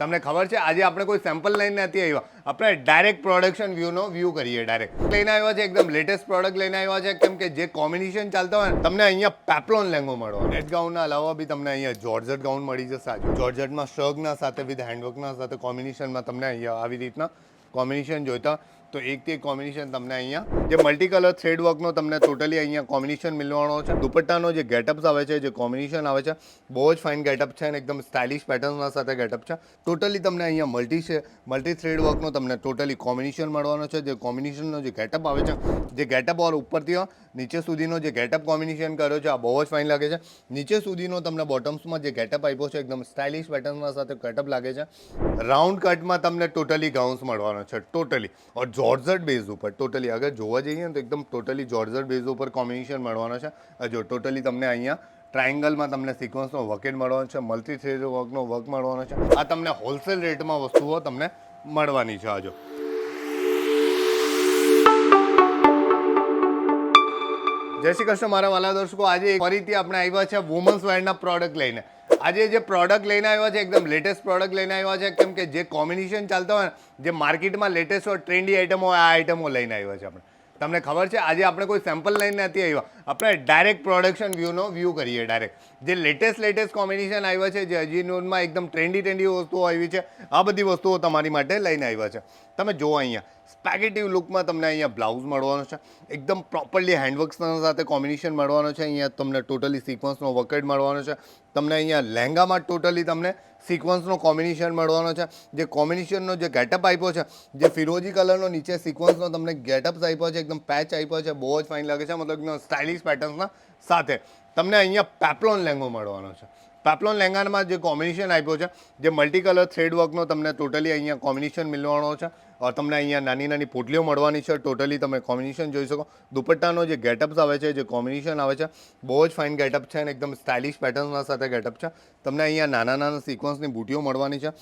તમને ખબર છે, આજે આપણે કોઈ સેમ્પલ લઈને નથી આવ્યા. આપણે ડાયરેક્ટ પ્રોડક્શન વ્યૂનો વ્યૂ કરીએ ડાયરેક્ટ લઈને આવ્યા છે, એકદમ લેટેસ્ટ પ્રોડક્ટ લઈને આવ્યા છે, કેમ કે જે કોમ્બિનેશન ચાલતા હોય તમને અહીંયા પેપ્લોન લેંગો મળો. નેટ ગાઉનના અલાવા બી તમને અહીંયા જોર્જટ ગાઉન મળી જશે આજે. જોર્જટમાં શર્ગના સાથે વિથ હેન્ડવર્કના સાથે કોમ્બિનેશનમાં તમને અહીંયા આવી રીતના કોમ્બિનેશન જોઈતા તો એકથી એક કોમ્બિનેશન તમને અહીંયા, જે મલ્ટી કલર થ્રેડ વર્કનો તમને ટોટલી અહીંયા કોમ્બિનેશન મિલવાનો છે. દુપટ્ટાનો જે ગેટઅપ્સ આવે છે, જે કોમ્બિનેશન આવે છે, બહુ જ ફાઇન ગેટઅપ છે અને એકદમ સ્ટાઇલિશ પેટર્નના સાથે ગેટઅપ છે. ટોટલી તમને અહીંયા મલ્ટી છે મલ્ટી થ્રેડ વર્કનો તમને ટોટલી કોમ્બિનેશન મળવાનો છે. જે કોમ્બિનેશનનો જે ગેટઅપ આવે છે, જે ગેટઅપ ઓર ઉપરથી નીચે સુધીનો જે ગેટઅપ કોમ્બિનેશન કર્યો છે, આ બહુ જ ફાઇન લાગે છે. નીચે સુધીનો તમને બોટમ્સમાં જે ગેટઅપ આપ્યો છે, એકદમ સ્ટાઇલિશ પેટર્નના સાથે ગેટઅપ લાગે છે. રાઉન્ડ કટમાં તમને ટોટલી ગાઉન્સ મળવાનો છે ટોટલી ઓર જોર્જટ બેઝ ઉપર ટોટલી અગર જોવા જઈએ ને તો એકદમ ટોટલી જોર્જટ બેઝ ઉપર કોમ્બિનેશન મળવાનો છે. જો ટોટલી તમને અહીંયા ટ્રાયંગલમાં તમને સિક્વન્સનો વર્કેટ મળવાનો છે મલ્ટી થ્રેડ વર્કનો વર્ક મળવાનો છે. આ તમને હોલસેલ રેટમાં વસ્તુઓ તમને મળવાની છે આ જય શ્રી કૃષ્ણ, મારા વાલા દર્શકો. આજે ફરીથી આપણે આવ્યા છે વુમન્સ વેરના પ્રોડક્ટ લઈને. આજે જે પ્રોડક્ટ લઈને આવ્યા છે, એકદમ લેટેસ્ટ પ્રોડક્ટ લઈને આવ્યા છે, કેમ કે જે કોમ્બિનેશન ચાલતા હોય જે માર્કેટમાં લેટેસ્ટ હોય ટ્રેન્ડી આઇટમો હોય, આ આઇટમો લઈને આવ્યા છે આપણે. તમને ખબર છે, આજે આપણે કોઈ સેમ્પલ લઈને નથી આવ્યા. આપણે ડાયરેક્ટ પ્રોડક્શન વ્યૂનો વ્યૂ કરીએ ડાયરેક્ટ જે લેટેસ્ટ લેટેસ્ટ કોમ્બિનેશન આવ્યા છે, જે હજી નોનમાં એકદમ ટ્રેન્ડી ટ્રેન્ડી વસ્તુઓ આવી છે, આ બધી વસ્તુઓ તમારી માટે લઈને આવ્યા છે. તમે જુઓ અહીંયા. સ્પેગેટિવ લુકમાં તમને અહીંયા બ્લાઉઝ મળવાનો છે. એકદમ પ્રોપરલી હેન્ડવર્ક્સના સાથે કોમ્બિનેશન મળવાનો છે. અહીંયા તમને ટોટલી સિક્વન્સનો વર્કેટ મળવાનો છે. તમને અહીંયા લહેંગામાં ટોટલી તમને સિક્વન્સનો કોમ્બિનેશન મળવાનો છે. જે કોમ્બિનેશનનો જે ગેટઅપ આપ્યો છે, જે ફિરોજી કલરનો નીચે સિક્વન્સનો તમને ગેટઅપ્સ આપ્યો છે, એકદમ પેચ આપ્યો છે, બહુ જ ફાઇન લાગે છે. મતલબ એકદમ સ્ટાઇલિશ પેટર્ન્સના સાથે. તમને અહીંયા પેપ્લોન લેંગો મળવાનો છે. પેપ્લોન લેંગાનમાં જે કોમ્બિનેશન આપ્યો છે, જે મલ્ટી કલર થ્રેડ વર્કનો તમને ટોટલી અહીંયા કોમ્બિનેશન મિલવાનો છે તમને અહીંયા નાની નાની પોટલીઓ મળવાની છે, ટોટલી તમે કોમ્બિનેશન જોઈ શકો. દુપટ્ટાનો જે ગેટઅપ્સ આવે છે, જે કોમ્બિનેશન આવે છે, બહુ જ ફાઇન ગેટઅપ છે અને એકદમ સ્ટાઇલિશ પેટર્નના સાથે ગેટઅપ છે. તમને અહીંયા નાના નાના સિક્વન્સની બુટીઓ મળવાની છે.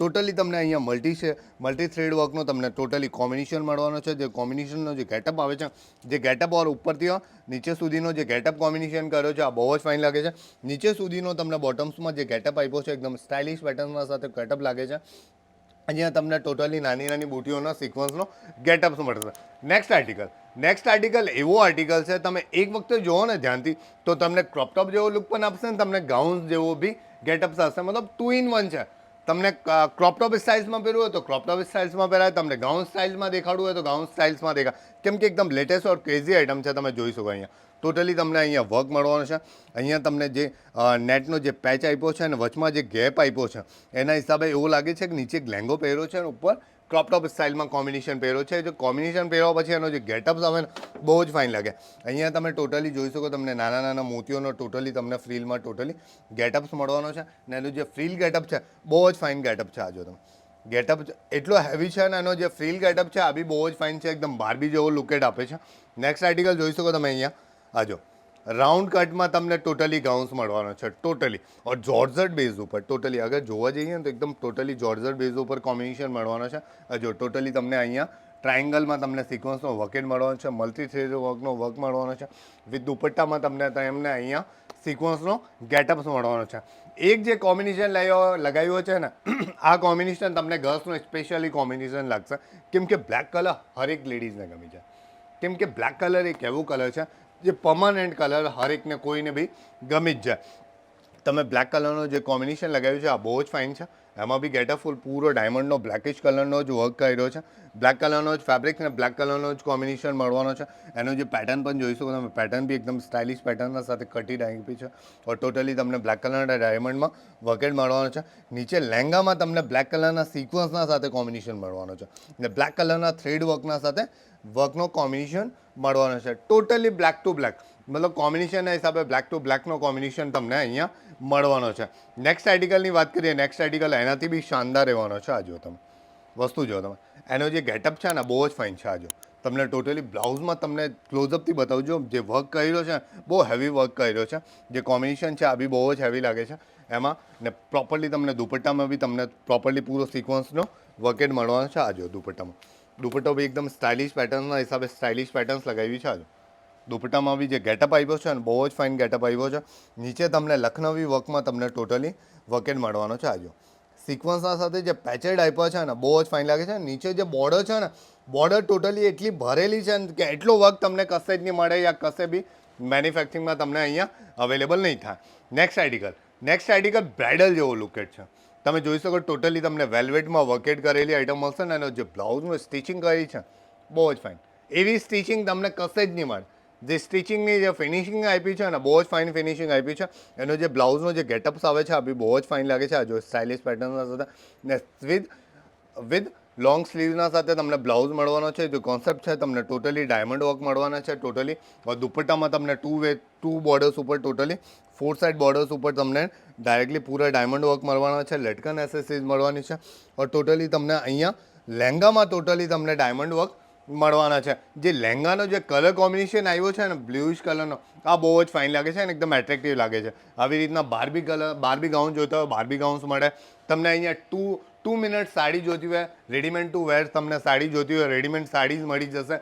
ટોટલી તમને અહીંયા મલ્ટી છે મલ્ટી થ્રેડ વર્કનો તમને ટોટલી કોમ્બિનેશન મળવાનો છે. જે કોમ્બિનેશનનો જે ગેટઅપ આવે છે, જે ગેટઅપ ઓર ઉપરથી નીચે સુધીનો જે ગેટઅપ કોમ્બિનેશન કર્યો છે, આ બહુ જ ફાઇન લાગે છે. નીચે સુધીનો તમને બોટમ્સમાં જે ગેટઅપ આપ્યો છે, એકદમ સ્ટાઇલિશ પેટર્નમાં સાથે ગેટઅપ લાગે છે. અહીંયા તમને ટોટલી નાની નાની બુટીઓના સિક્વન્સનો ગેટઅપ્સ મળશે. નેક્સ્ટ આર્ટિકલ નેક્સ્ટ આર્ટિકલ એવો આર્ટિકલ છે, તમે એક વખતે જુઓ ને ધ્યાનથી, તો તમને ક્રોપટોપ જેવો લુક પણ આપશે ને તમને ગાઉન્સ જેવો બી ગેટઅપ્સ આવશે મતલબ ટુ ઇન વન છે. તમને ક્રોપટોપ સ્ટાઇલ્સમાં પહેરવું હોય તો ક્રોપટોપ સ્ટાઇલ્સમાં પહેરાય. તમને ગાઉન સ્ટાઇલ્સમાં દેખાડવું હોય તો ગાઉન સ્ટાઇલ્સમાં દેખાય. કેમ કે એકદમ લેટેસ્ટ ઓર ક્રેઝી આઇટમ છે, તમે જોઈ શકો અહીંયા. ટોટલી તમને અહીંયા વર્ક મળવાનો છે. અહીંયા તમને જે નેટનો જે પેચ આપ્યો છે અને વચમાં જે ગેપ આપ્યો છે, એના હિસાબે એવું લાગે છે કે નીચે લેંગો પહેર્યો છે અને ઉપર ક્રોપટોપ સ્ટાઇલમાં કોમ્બિનેશન પહેર્યો છે. જો કોમ્બિનેશન પહેર્યા પછી એનો જે ગેટઅપ આવે ને બહુ જ ફાઇન લાગે. અહીંયા તમે ટોટલી જોઈ શકો તમને નાના નાના મોતીઓનો ટોટલી તમને ફ્રીલમાં ટોટલી ગેટઅપ્સ મળવાનો છે. અને એનું જે ફ્રીલ ગેટઅપ છે, બહુ જ ફાઇન ગેટઅપ છે આજો તમે. ગેટઅપ એટલો હેવી છે અને એનો જે ફ્રીલ ગેટઅપ છે, આ બી બહુ જ ફાઇન છે. એકદમ બારબી જેવો લુકેટ આપે છે. નેક્સ્ટ આર્ટિકલ જોઈ શકો તમે અહીંયા. આ રાઉન્ડ કટમાં તમને ટોટલી ગાઉન્સ મળવાનો છે ટોટલી ઓર જોર્જટ બેઝ ઉપર ટોટલી અગર જોવા જઈએ ને તો એકદમ ટોટલી જોર્જટ બેઝ ઉપર કોમ્બિનેશન મળવાનો છે. જો ટોટલી તમને અહીંયા ટ્રાયંગલમાં તમને સિક્વન્સનો વર્કેટ મળવાનો છે મલ્ટી થ્રેડ વર્કનો વર્ક મળવાનો છે. વિથ દુપટ્ટામાં તમને એમને અહીંયા સિક્વન્સનો ગેટઅપ્સ મળવાનો છે. એક જે કોમ્બિનેશન લાવ્યો લગાવ્યો છે ને, આ કોમ્બિનેશન તમને ગર્લ્સનું સ્પેશિયલી કોમ્બિનેશન લાગશે. કેમ કે બ્લેક કલર હરેક લેડીઝને ગમી જાય કેમ કે બ્લેક કલર એક એવું કલર છે જે પરમાનન્ટ કલર હરેકને કોઈને બી ગમી જ જાય. તમે બ્લેક કલરનો જે કોમ્બિનેશન લગાવ્યું છે, આ બહુ જ ફાઇન છે. એમાં બી ગેટઅપ ફૂલ પૂરો ડાયમંડનો બ્લેકિશ કલરનો જ વર્ક કર્યો છે. બ્લેક કલરનો જ ફેબ્રિક અને બ્લેક કલરનો જ કોમ્બિનેશન મળવાનો છે. એનો જે પેટર્ન પણ જોઈ શકો તમે પેટર્ન બી એકદમ સ્ટાઇલિશ પેટર્નના સાથે કટી ડાયપી છે. ઓર ટોટલી તમને બ્લેક કલરના ડાયમંડમાં વર્કેટ મળવાનો છે. નીચે લહેંગામાં તમને બ્લેક કલરના સિક્વન્સના સાથે કોમ્બિનેશન મળવાનો છે. અને બ્લેક કલરના થ્રેડ વર્કના સાથે વર્કનો કોમ્બિનેશન મળવાનો છે. ટોટલી બ્લેક ટુ બ્લેક મતલબ કોમ્બિનેશનના હિસાબે બ્લેક ટુ બ્લેકનો કોમ્બિનેશન તમને અહીંયા મળવાનો છે. નેક્સ્ટ આર્ટિકલની વાત કરીએ. નેક્સ્ટ આર્ટિકલ એનાથી બી શાનદાર રહેવાનો છે આ જો તમે. વસ્તુ જો તમે. એનો જે ગેટઅપ છે ને, બહુ જ ફાઇન છે આ જો. તમને ટોટલી બ્લાઉઝમાં તમને ક્લોઝઅપથી બતાવજો. જે વર્ક કર્યો છે, બહુ હેવી વર્ક કર્યો છે. જે કોમ્બિનેશન છે, આ બી બહુ જ હેવી લાગે છે. એમાં ને પ્રોપરલી તમને દુપટ્ટામાં બી તમને પ્રોપરલી પૂરો સિક્વન્સનો વર્કેટ મળવાનો છે આ જો દુપટ્ટામાં. દુપટ્ટો બી એકદમ સ્ટાઇલિશ પેટર્નના હિસાબે સ્ટાઇલિશ પેટર્ન્સ લગાવી છે દુપટ્ટામાં બી જે ગેટઅપ આવ્યો છે ને, બહુ જ ફાઇન ગેટઅપ આવ્યો છે. નીચે તમને લખનવી વર્કમાં તમને ટોટલી વર્કેટ મળવાનો છે આજો સિક્વન્સના સાથે જે પેચેડ આપ્યો છે ને, બહુ જ ફાઇન લાગે છે. નીચે જે બોર્ડર છે ને બોર્ડર ટોટલી એટલી ભરેલી છે ને કે એટલો વર્ક તમને કશે જ નહીં મળે યા કશે બી મેન્યુફેક્ચરિંગમાં તમને અહીંયા અવેલેબલ નહીં થાય. Next article next article bridal જેવો લુકેટ છે. તમે જોઈ શકો ટોટલી તમને વેલ્વેટમાં વર્કેટ કરેલી આઈટમ મળશે ને એનો જે બ્લાઉઝનું સ્ટિચિંગ કરી છે, બહુ જ ફાઇન એવી સ્ટિચિંગ તમને કશે જ નહીં મળે. જે સ્ટિચિંગની જે ફિનિશિંગ આપી છે ને, બહુ જ ફાઇન ફિનિશિંગ આપી છે. એનો જે બ્લાઉઝનો જે ગેટઅપ્સ આવે છે, આ બી બહુ જ ફાઇન લાગે છે. આ જો સ્ટાઇલિશ પેટર્ન સાથે ને વિથ વિથ લોંગ સ્લીવના સાથે તમને બ્લાઉઝ મળવાનો છે, જે કોન્સેપ્ટ છે, તમને ટોટલી ડાયમંડ વર્ક મળવાના છે ટોટલી દુપટ્ટામાં તમને ટુ વે ટુ બોર્ડર્સ ઉપર ટોટલી ફોર સાઇડ બોર્ડર્સ ઉપર તમને ડાયરેક્ટલી પૂરા ડાયમંડ વર્ક મળવાના છે, લટકન એસેસરીઝ મળવાની છે. ઓર ટોટલી તમને અહીંયા લહેંગામાં ટોટલી તમને ડાયમંડ વર્ક મળવાના છે. જે લહેંગાનો જે કલર કોમ્બિનેશન આવ્યો છે ને બ્લુઇશ કલરનો આ બહુ જ ફાઇન લાગે છે અને એકદમ એટ્રેક્ટિવ લાગે છે. આવી રીતના બારબી કલર બારબી ગાઉન જોતા હોય બારબી ગાઉન્સ મળે. તમને અહીંયા ટુ ટુ મિનિટ સાડી જોતી હોય રેડીમેડ ટુ વેર તમને સાડી જોતી હોય રેડીમેડ સાડીઝ મળી જશે.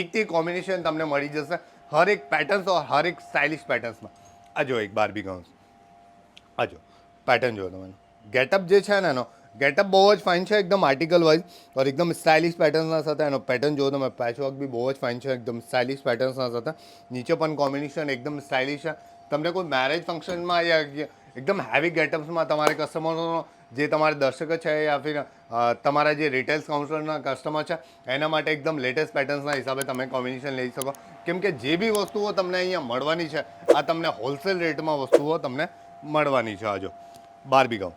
એકથી કોમ્બિનેશન તમને મળી જશે હર એક પેટર્ન્સ હર એક સ્ટાઇલિશ પેટર્ન્સમાં આ જો એક બાર્બી ગાઉન્સ આ જો પેટર્ન જો તમે ગેટઅપ જે છે ને એનો ગેટઅપ બહુ જ ફાઇન છે, એકદમ આર્ટિકલ વાઇઝ ઓર એકદમ સ્ટાઇલિશ પેટર્ન્સના સાથે એનો પેટર્ન જો તમે પેચવર્ક બી બહુ જ ફાઇન છે, એકદમ સ્ટાઇલિશ પેટર્ન્સના સાથે. નીચે પણ કોમ્બિનેશન એકદમ સ્ટાઇલિશ છે. તમને કોઈ મેરેજ ફંક્શનમાં યા એકદમ હેવી ગેટઅપ્સમાં તમારે કસ્ટમરનો જે તમારા દર્શક છે યા ફિર તમારા જે રિટેલ્સ કાઉન્સલરના કસ્ટમર છે, એના માટે એકદમ લેટેસ્ટ પેટર્ન્સના હિસાબે તમે કોમ્બિનેશન લઈ શકો. કેમ કે જે બી વસ્તુઓ તમને અહીંયા મળવાની છે, આ તમને હોલસેલ રેટમાં વસ્તુઓ તમને મળવાની છે આ જો બારબી ગાઉન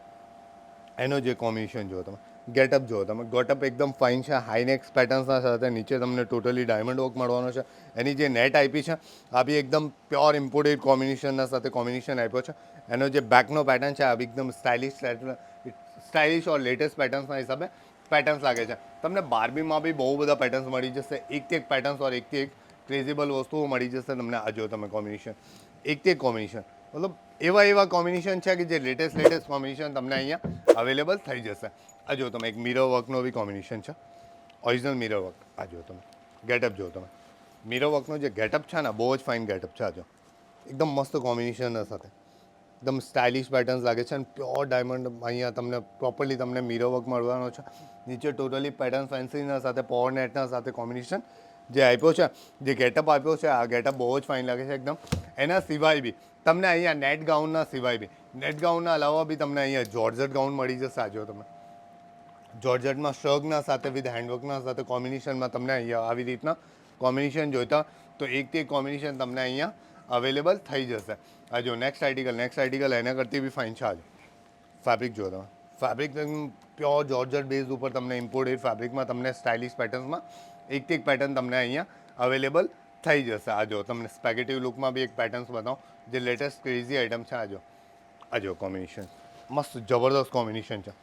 એનો જે કોમ્બિનેશન જુઓ તમે. ગેટઅપ જુઓ તમે. ગેટઅપ એકદમ ફાઇન છે. હાઈનેક્સ પેટર્ન્સના સાથે નીચે તમને ટોટલી ડાયમંડ વર્ક મળવાનો છે. એની જે નેટ આપી છે, આ બી એકદમ પ્યોર ઇમ્પોર્ટેડ કોમ્બિનેશનના સાથે કોમ્બિનેશન આપ્યો છે. એનો જે બેકનો પેટર્ન છે, આ બી એકદમ સ્ટાઇલિશ સ્ટાઇલિશ ઓર લેટેસ્ટ પેટર્ન્સના હિસાબે પેટર્ન્સ લાગે છે. તમને બારબીમાં બી બહુ બધા પેટર્ન્સ મળી જશે. એકથી એક પેટર્ન્સ ઓર એકથી એક ક્રેઝિબલ વસ્તુઓ મળી જશે તમને આ જો તમે કોમ્બિનેશન એકથી એક કોમ્બિનેશન મતલબ એવા એવા કોમ્બિનેશન છે કે જે લેટેસ્ટ લેટેસ્ટ કોમ્બિનેશન તમને અહીંયા અવેલેબલ થઈ જશે. આ જો તમે એક મિરર વર્કનો બી કોમ્બિનેશન છે. ઓરિજિનલ મિરર વર્ક આ જો તમે. ગેટઅપ જો તમે. મિરર વર્કનો જે ગેટઅપ છે ને, બહુ જ ફાઇન ગેટઅપ છે આ જો. એકદમ મસ્ત કોમ્બિનેશનના સાથે. એકદમ સ્ટાઇલિશ પેટર્ન્સ લાગે છે અને પ્યોર ડાયમંડ અહીંયા તમને પ્રોપરલી તમને મીરો વર્ક મળવાનો છે. નીચે ટોટલી પેટર્ન ફેન્સીના સાથે પાવર નેટના સાથે કોમ્બિનેશન જે આપ્યો છે, જે ગેટઅપ આપ્યો છે, આ ગેટઅપ બહુ જ ફાઇન લાગે છે એકદમ. એના સિવાય બી તમને અહીંયા નેટ ગાઉનના સિવાય બી નેટ ગાઉનના અલાવા બી તમને અહીંયા જોર્જટ ગાઉન મળી જશે આ તમે જોર્જટમાં શર્ગના સાથે વિથ હેન્ડવર્કના સાથે કોમ્બિનેશનમાં તમને અહીંયા આવી રીતના કોમ્બિનેશન જોઈતા. તો એક કોમ્બિનેશન તમને અહીંયા અવેલેબલ થઈ જશે આ જો નેક્સ્ટ આર્ટિકલ નેક્સ્ટ આર્ટિકલ એના કરતી બી ફાઇન છે આજે ફેબ્રિક જો તમે ફેબ્રિક પ્યોર જોર્જટ બેઝ ઉપર તમને ઇમ્પોર્ટેડ ફેબ્રિકમાં તમને સ્ટાઇલિશ પેટર્ન્સમાં એકથી એક પેટર્ન તમને અહીંયા અવેલેબલ થઈ જશે આ જો તમને સ્પેગેટિવ લુકમાં બી એક પેટર્ન્સ બતાવું જે લેટેસ્ટ ક્રેઝી આઇટમ છે આ જો આ જો કોમ્બિનેશન મસ્ત જબરદસ્ત કોમ્બિનેશન છે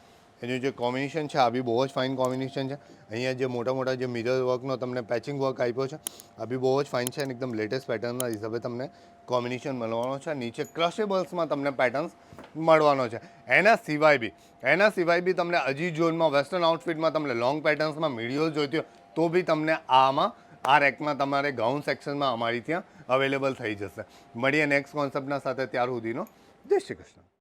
એનું જે કોમ્બિનેશન છે, આ બી બહુ જ ફાઇન કોમ્બિનેશન છે. અહીંયા જે મોટા મોટા જે મિરર વર્કનો તમને પેચિંગ વર્ક આપ્યો છે, આ બી બહુ જ ફાઇન છે અને એકદમ લેટેસ્ટ પેટર્નના હિસાબે તમને કોમ્બિનેશન મળવાનો છે. નીચે ક્રશેબલ્સમાં તમને પેટર્ન્સ મળવાનો છે. એના સિવાય બી, એના સિવાય બી તમને અજી ઝોનમાં વેસ્ટર્ન આઉટફિટમાં તમને લોંગ પેટર્ન્સમાં મીડિયો જોઈતી હોય, તો બી તમને આમાં, આ રેકમાં તમારે ગાઉન સેક્શનમાં અમારી ત્યાં અવેલેબલ થઈ જશે. મળીએ નેક્સ્ટ કોન્સેપ્ટના સાથે, ત્યાર સુધીનો. જય શ્રી કૃષ્ણ.